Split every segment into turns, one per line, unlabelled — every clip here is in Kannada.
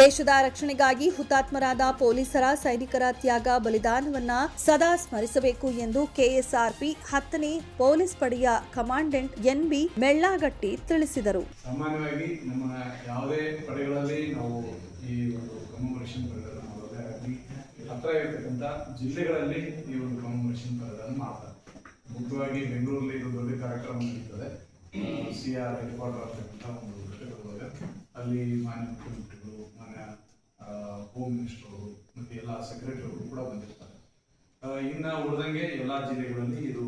ದೇಶದ ರಕ್ಷಣೆಗಾಗಿ ಹುತಾತ್ಮರಾದ ಪೊಲೀಸರ ಸೈನಿಕರ ತ್ಯಾಗ ಬಲಿದಾನವನ್ನ ಸದಾ ಸ್ಮರಿಸಬೇಕು ಎಂದು ಕೆಎಸ್ಆರ್ಪಿ ಹತ್ತನೇ ಪೊಲೀಸ್ ಪಡೆಯ ಕಮಾಂಡೆಂಟ್ ಎನ್ ಬಿ ಮೆಳ್ಳಾಗಟ್ಟಿ ತಿಳಿಸಿದರು.
ಸಾಮಾನ್ಯವಾಗಿ ನಮ್ಮ ಯಾವುದೇ ಪಡೆಗಳಲ್ಲಿ ನಾವು ಈ ಒಂದು ಆಗಲಿ ಹತ್ರ ಇರತಕ್ಕಂಥ ಜಿಲ್ಲೆಗಳಲ್ಲಿ ಈ ಒಂದು ಕಮಮರೇಷನ್ ಪಡೆಗಳನ್ನು ಮಾಡ್ತಾರೆ. ಮುಖ್ಯವಾಗಿ ಬೆಂಗಳೂರಲ್ಲಿ ಇದು ದೊಡ್ಡ ಕಾರ್ಯಕ್ರಮ ನಡೀತದೆ. ಸಿ ಆರ್ ಹೆಡ್ ಕ್ವಾರ್ಟರ್ ಒಂದು ಅಲ್ಲಿ ಮಾನ್ಯ ಮುಖ್ಯಮಂತ್ರಿಗಳು ಹೋಮ್ ಮಿನಿಸ್ಟರ್ ಅವರು ಮತ್ತು ಎಲ್ಲ ಸೆಕ್ರೆಟರಿ ಅವರು ಕೂಡ ಬಂದಿರ್ತಾರೆ. ಇನ್ನ ಉಳಿದಂಗೆ ಎಲ್ಲಾ ಜಿಲ್ಲೆಗಳಲ್ಲಿ ಇದು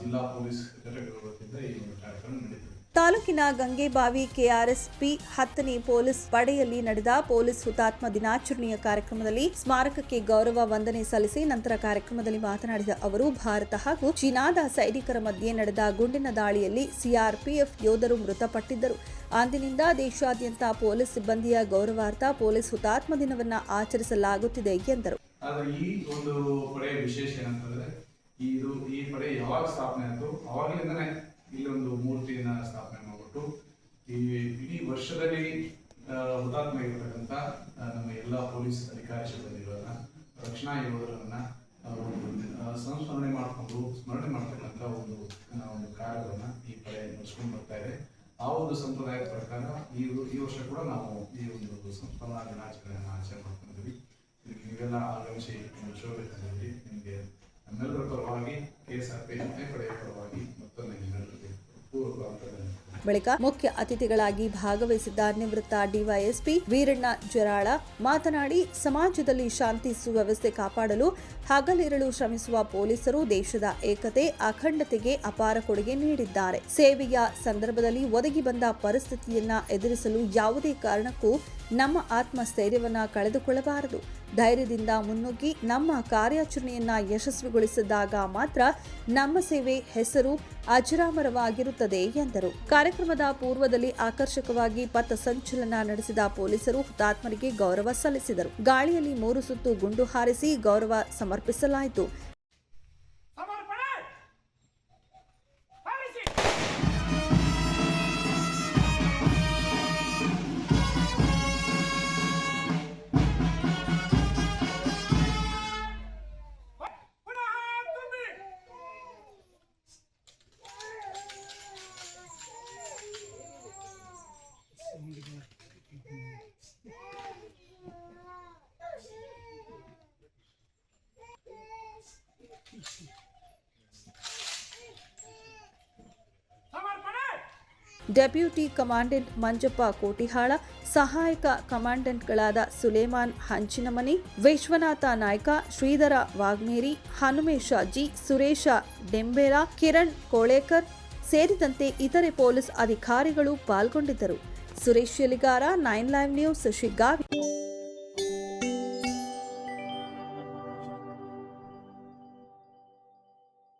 ಜಿಲ್ಲಾ ಪೊಲೀಸ್ ಘಟಕಗಳ ಈ ಕಾರ್ಯಕ್ರಮ ನಡೀತದೆ.
ತಾಲೂಕಿನ ಗಂಗೆಬಾವಿ ಕೆಆರ್ಎಸ್ಪಿ ಹತ್ತನೇ ಪೊಲೀಸ್ ಪಡೆಯಲ್ಲಿ ನಡೆದ ಪೊಲೀಸ್ ಹುತಾತ್ಮ ದಿನಾಚರಣೆಯ ಕಾರ್ಯಕ್ರಮದಲ್ಲಿ ಸ್ಮಾರಕಕ್ಕೆ ಗೌರವ ವಂದನೆ ಸಲ್ಲಿಸಿ ನಂತರ ಕಾರ್ಯಕ್ರಮದಲ್ಲಿ ಮಾತನಾಡಿದ ಅವರು, ಭಾರತ ಹಾಗೂ ಚೀನಾದ ಸೈನಿಕರ ಮಧ್ಯೆ ನಡೆದ ಗುಂಡಿನ ದಾಳಿಯಲ್ಲಿ ಸಿಆರ್ಪಿಎಫ್ ಯೋಧರು ಮೃತಪಟ್ಟಿದ್ದರು. ಅಂದಿನಿಂದ ದೇಶಾದ್ಯಂತ ಪೊಲೀಸ್ ಸಿಬ್ಬಂದಿಯ ಗೌರವಾರ್ಥ ಪೊಲೀಸ್ ಹುತಾತ್ಮ ದಿನವನ್ನ ಆಚರಿಸಲಾಗುತ್ತಿದೆ ಎಂದರು.
ಈ ಒಂದು ಪಡೆಯ ವಿಶೇಷ ಏನಂತಂದ್ರೆ ಈ ಇದು ಈ ಪಡೆ ಯಾವಾಗ ಸ್ಥಾಪನೆ ಆಯ್ತು ಅವಾಗಲಿಂದನೇ ಇಲ್ಲಿ ಒಂದು ಮೂರ್ತಿಯನ್ನ ಸ್ಥಾಪನೆ ಮಾಡ್ಬಿಟ್ಟು ಈ ಇಡೀ ವರ್ಷದಲ್ಲಿ ಆ, ಹುತಾತ್ಮ ಇರತಕ್ಕಂಥ ಆ, ನಮ್ಮ ಎಲ್ಲ ಪೊಲೀಸ್ ಅಧಿಕಾರಿ ಸಿಬ್ಬಂದಿಗಳನ್ನ, ರಕ್ಷಣಾ ಯೋಧರನ್ನ ಸಂಸ್ಮರಣೆ ಮಾಡಿಕೊಂಡು ಸ್ಮರಣೆ ಮಾಡ್ತಕ್ಕಂಥ ಒಂದು ಒಂದು ಈ ಪಡೆ ನಡೆಸ್ಕೊಂಡು ಬರ್ತಾ ಇದೆ. ಆ ಒಂದು ಸಂಪ್ರದಾಯದ ಪ್ರಕಾರ ಈ ಈ ವರ್ಷ ಕೂಡ ನಾವು ಈ ಒಂದು ಸಂಸ್ಮರಣಾ ದಿನಾಚರಣೆಯನ್ನು ಆಚರಣೆ ಮಾಡ್ಕೊಂಡಿದ್ವಿ ಇದಕ್ಕೆ ನೀವೆಲ್ಲ ಆಗಮಿಸಿ ಶೋಭೆ ತಂದಿದ್ರಿ ನಿಮಗೆ ನಮ್ಮೆಲ್ಲರ
ಬಳಿಕ ಮುಖ್ಯ ಅತಿಥಿಗಳಾಗಿ ಭಾಗವಹಿಸಿದ್ದ ನಿವೃತ್ತ ಡಿವೈಎಸ್ಪಿ ವೀರಣ್ಣ ಜರಾಳ ಮಾತನಾಡಿ, ಸಮಾಜದಲ್ಲಿ ಶಾಂತಿ ಸುವ್ಯವಸ್ಥೆ ಕಾಪಾಡಲು ಹಗಲಿರಳು ಶ್ರಮಿಸುವ ಪೊಲೀಸರು ದೇಶದ ಏಕತೆ, ಅಖಂಡತೆಗೆ ಅಪಾರ ಕೊಡುಗೆ ನೀಡಿದ್ದಾರೆ. ಸೇವೆಯ ಸಂದರ್ಭದಲ್ಲಿ ಒದಗಿ ಬಂದ ಪರಿಸ್ಥಿತಿಯನ್ನ ಎದುರಿಸಲು ಯಾವುದೇ ಕಾರಣಕ್ಕೂ ನಮ್ಮ ಆತ್ಮಸ್ಥೈರ್ಯವನ್ನು ಕಳೆದುಕೊಳ್ಳಬಾರದು. ಧೈರ್ಯದಿಂದ ಮುನ್ನುಗ್ಗಿ ನಮ್ಮ ಕಾರ್ಯಾಚರಣೆಯನ್ನು ಯಶಸ್ವಿಗೊಳಿಸಿದಾಗ ಮಾತ್ರ ನಮ್ಮ ಸೇವೆ ಹೆಸರು ಅಜರಾಮರವಾಗಿರುತ್ತದೆ ಎಂದರು. ಕಾರ್ಯಕ್ರಮದ ಪೂರ್ವದಲ್ಲಿ ಆಕರ್ಷಕವಾಗಿ ಪಥ ಸಂಚಲನ ನಡೆಸಿದ ಪೊಲೀಸರು ಹುತಾತ್ಮರಿಗೆ ಗೌರವ ಸಲ್ಲಿಸಿದರು. ಗಾಳಿಯಲ್ಲಿ ಮೂರು ಸುತ್ತು ಗುಂಡು ಹಾರಿಸಿ ಗೌರವ ಸಮರ್ಪಿಸಲಾಯಿತು. ಡೆಪ್ಯೂಟಿ ಕಮಾಂಡೆಂಟ್ ಮಂಜಪ್ಪ ಕೋಟಿಹಾಳ, ಸಹಾಯಕ ಕಮಾಂಡೆಂಟ್ಗಳಾದ ಸುಲೇಮಾನ್ ಹಂಚಿನಮನಿ, ವಿಶ್ವನಾಥ ನಾಯ್ಕ, ಶ್ರೀಧರ ವಾಗ್ಮೇರಿ ಹನುಮೇಶ ಜಿ, ಸುರೇಶ ಡೆಂಬೇರ, ಕಿರಣ್ ಕೋಳೇಕರ್ ಸೇರಿದಂತೆ ಇತರೆ ಪೊಲೀಸ್ ಅಧಿಕಾರಿಗಳು ಪಾಲ್ಗೊಂಡಿದ್ದರು. Suresh Yaligara nine live news, Shiggavi.